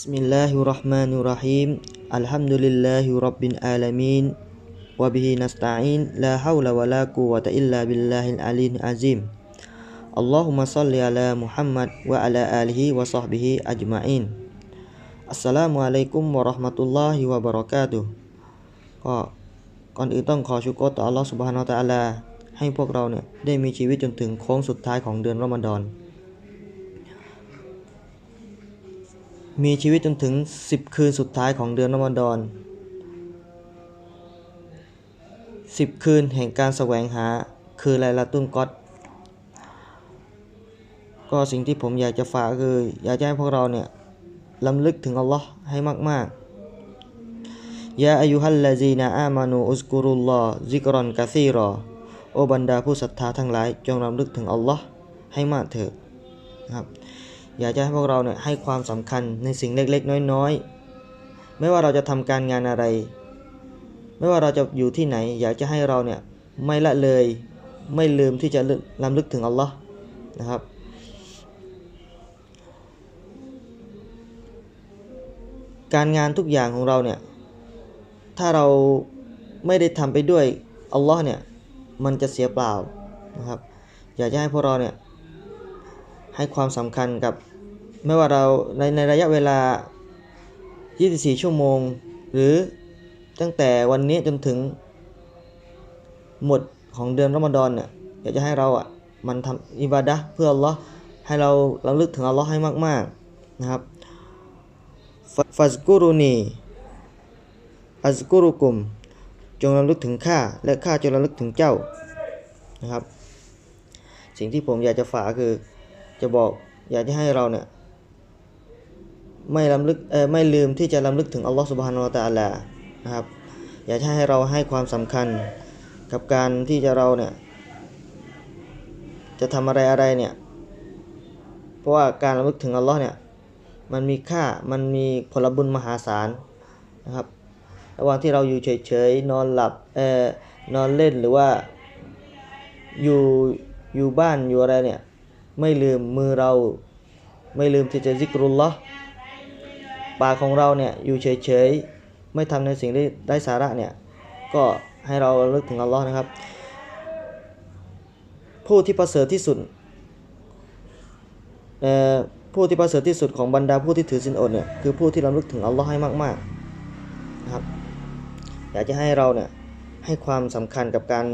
بسم الله الرحمن الرحيم الحمد لله رب العالمين وبه نستعين لا حول ولا قوة إلا بالله العلي العظيم اللهم صل على محمد وعلى آله وصحبه أجمعين السلام عليكم ورحمة الله وبركاته ก็ก่อนอื่นต้องขอชุกรต่ออัลลอฮฺ سبحانه และ تعالى ให้พวกเราเนี่ยได้มีชีวิตจนถึงโค้งสุดท้ายของเดือนรอมฎอน มีชีวิตจนถึง 10 คืนสุดท้ายของเดือนรอมฎอน 10 คืนแห่งการแสวงหาคือไลลาตุนกอดก็สิ่งที่ผมอยากจะฝากคือ อยากจะให้พวกเราเนี่ยลำลึกถึงอัลลอฮ์ให้มาก ๆ ยาอายุฮัลลาซีนาอามานูอุสกุรุลลอฮ์ซิกรอนกาซีรอ โอบรรดาผู้ศรัทธาทั้งหลาย จงรำลึกถึงอัลลอฮ์ให้มากเถิดนะครับ อยากจะให้พวกเราเนี่ยให้ความสำคัญในสิ่งเล็กๆ น้อยๆ ไม่ว่าเราจะทำการงานอะไร ไม่ว่าเราจะอยู่ที่ไหน อยากจะให้เราเนี่ยไม่ละเลยไม่ลืมที่จะลำลึกถึงอัลลอฮ์นะครับการงานทุกอย่างของเราเนี่ย ถ้าเราไม่ได้ทำไปด้วยอัลลอฮ์เนี่ย มันจะเสียเปล่านะครับ อยากจะให้พวกเราเนี่ย ให้ความสำคัญกับ ไม่ว่าเราในในระยะเวลา 24 ชั่วโมง หรือตั้งแต่วันนี้จนถึงหมดของเดือนรอมฎอนเนี่ยอยากจะให้เราอะมันทำอิบาดะห์เพื่ออัลลอฮ์ให้เราระลึกถึงอัลลอฮ์ให้มาก ๆ นะครับฟัสกุรุนีอัสกุรุกุม จงระลึกถึงข้าและข้าจงระลึกถึงเจ้านะครับ สิ่งที่ผมอยากจะฝากคือจะบอกอยากจะให้เราเนี่ย ไม่ลำลึกเออไม่ลืมที่จะลำลึกถึงอัลลอฮฺสุบฮานาอัลตะอาลานะครับ อยากจะให้เราให้ความสำคัญกับการที่จะเราเนี่ยจะทำอะไรอะไรเนี่ย เพราะว่าการระลึกถึงอัลลอฮ์เนี่ย มันมีค่า มันมีผลบุญมหาศาลนะครับ ระหว่างที่เราอยู่เฉยๆ นอนหลับ เออนอนเล่นหรือว่า อยู่ อยู่บ้าน อยู่อะไรเนี่ย ไม่ลืมมือเรา ไม่ลืมที่จะซิกรุลลอฮ์ ปากของเราเนี่ยอยู่เฉยๆ ไม่ทำในสิ่งที่ได้สาระเนี่ย ก็ให้เราระลึกถึงอัลลอฮ์นะครับ ผู้ที่ประเสริฐที่สุดผู้ที่ประเสริฐที่สุดของบรรดาผู้ที่ถือศีลอดเนี่ยคือผู้ที่ระลึกถึงอัลลอฮ์ให้มากๆนะครับ อยากจะให้เราเนี่ยให้ความสำคัญกับการ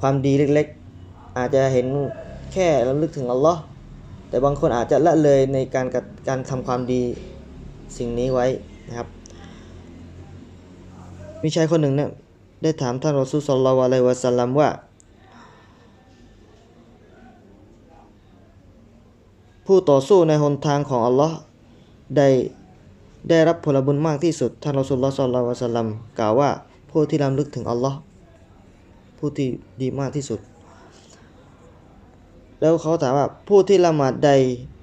ความดีเล็กๆ อาจจะเห็นแค่ระลึกถึงอัลลอฮ์แต่บางคนอาจจะละเลยในการการทำความดี สิ่งนี้ไว้นะครับมีชายคนหนึ่งเนี่ยได้ถามท่านรอซูลสัลลัละลัยวะสัลลัมว่า ผู้ต่อสู้ในหนทางของอัลลอฮ์ได้ได้รับผลบุญมากที่สุด ท่านรอซูลลอฮ์สัลลัลลอฮุอะลัยฮิวะสัลลัมกล่าวว่าผู้ที่รำลึกถึงอัลลอฮ์ผู้ที่ดีมากที่สุด แล้วเขาถามว่าผู้ที่ละหมาดใด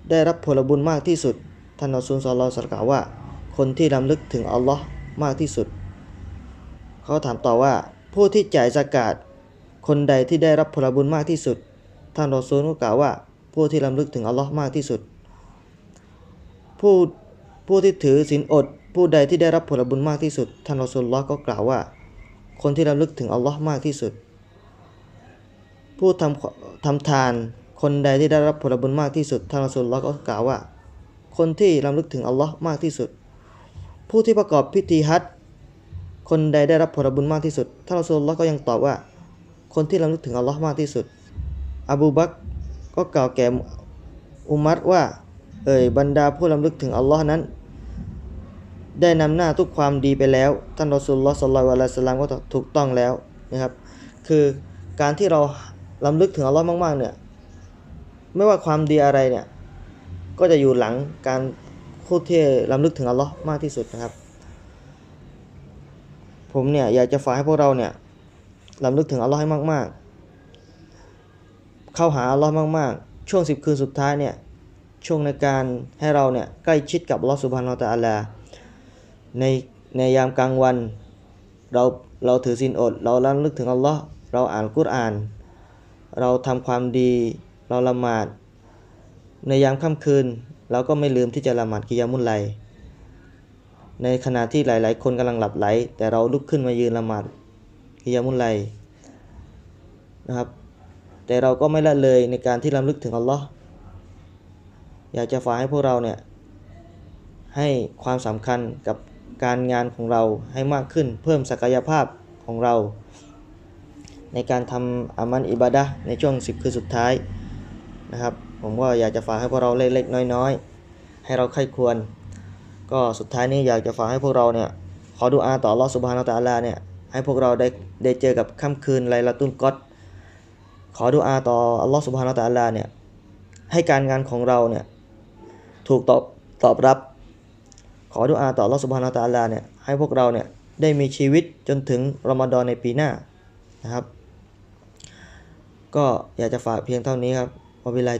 ได้รับผลบุญมากที่สุด ท่านอัสุลสอลลอสกล่าวว่า คนที่รำลึกถึงอัลลอฮ์มากที่สุด เขาถามต่อว่า ผู้ที่จ่ายสกาดคนใดที่ได้รับผลบุญมากที่สุด ท่านรอซูลก็กล่าวว่า ผู้ที่รำลึกถึงอัลลอฮ์มากที่สุด ผู้ผู้ที่ถือศีลอด ผู้ใดที่ได้รับผลบุญมากที่สุด ท่านรอซูลลอก็กล่าวว่า คนที่รำลึกถึงอัลลอฮ์มากที่สุด ผู้ทำทำทานคนใดที่ได้รับผลบุญมากที่สุด ท่านรอซูลลอก็กล่าวว่า คนที่รำลึกถึงอัลลอฮ์มากที่สุด ผู้ที่ประกอบพิธีฮัจคนใดได้รับผลบุญมากที่สุดท่านรอซูลลอฮ์ก็ยังตอบว่า คนที่รำลึกถึงอัลลอฮ์มากที่สุด อบูบักก็กล่าวแก่อุมัรว่า เอ่ยบรรดาผู้รำลึกถึงอัลลอฮ์นั้น ได้นำหน้าทุกความดีไปแล้ว ท่านรอซูลลอฮ์สัลลัลลอฮุอะลัยฮิวะสัลลัมก็ถูกต้องแล้วนะครับ คือการที่เราลำลึกถึงอัลลอฮ์มากๆเนี่ย ไม่ว่าความดีอะไรเนี่ย ก็จะอยู่หลังการพูดที่ลำลึกถึงอัลลอฮ์มากที่สุดนะครับ ผมเนี่ยอยากจะฝากให้พวกเราเนี่ยลำลึกถึงอัลลอฮ์ให้มาก ๆ เข้าหาอัลลอฮ์มาก ๆ ช่วงสิบคืนสุดท้ายเนี่ยช่วงในการให้เราเนี่ยใกล้ชิดกับอัลลอฮ์สุบฮานาอัลตะอาลลาในในยามกลางวัน เราเราถือศีลอด เราล้ำลึกถึงอัลลอฮ์เราอ่านกุรอาน เราทำความดี เราละหมาด ในยามค่ำคืน เราก็ไม่ลืมที่จะละหมาดกิยามุลไลในขณะที่หลาย ๆ คนกำลังหลับไหล แต่เราลุกขึ้นมายืนละหมาดกิยามุลไลนะครับ แต่เราก็ไม่ละเลยในการที่รำลึกถึงอัลลอฮ์อยากจะฝากให้พวกเราเนี่ยให้ความสำคัญกับการงานของเราให้มากขึ้นเพิ่มศักยภาพของเรา ในการทำอามันอิบาดะในช่วง 10 คืนสุดท้าย นะครับ ผมก็อยากจะฝากให้พวกเราเล็กๆน้อยๆ ให้เราใคร่ควร ก็สุดท้ายนี้อยากจะฝากให้พวกเราเนี่ยขอดุอาต่อลอฮ์สุบฮานาอัลตะอาลาเนี่ยให้พวกเราได้ได้เจอกับค่ำคืนไลลาตุลกอดขอดุอาต่ออัลลอฮ์สุบฮานาอัลตะอาลาเนี่ยให้การงานของเราเนี่ยถูกตอบตอบรับ ขอดุอาต่ออัลลอฮ์สุบฮานาอัลตะอาลาเนี่ยให้พวกเราเนี่ยได้มีชีวิตจนถึงรอมฎอนในปีหน้านะครับ ก็อยากจะฝากเพียงเท่านี้ครับ วะบิลลาฮิ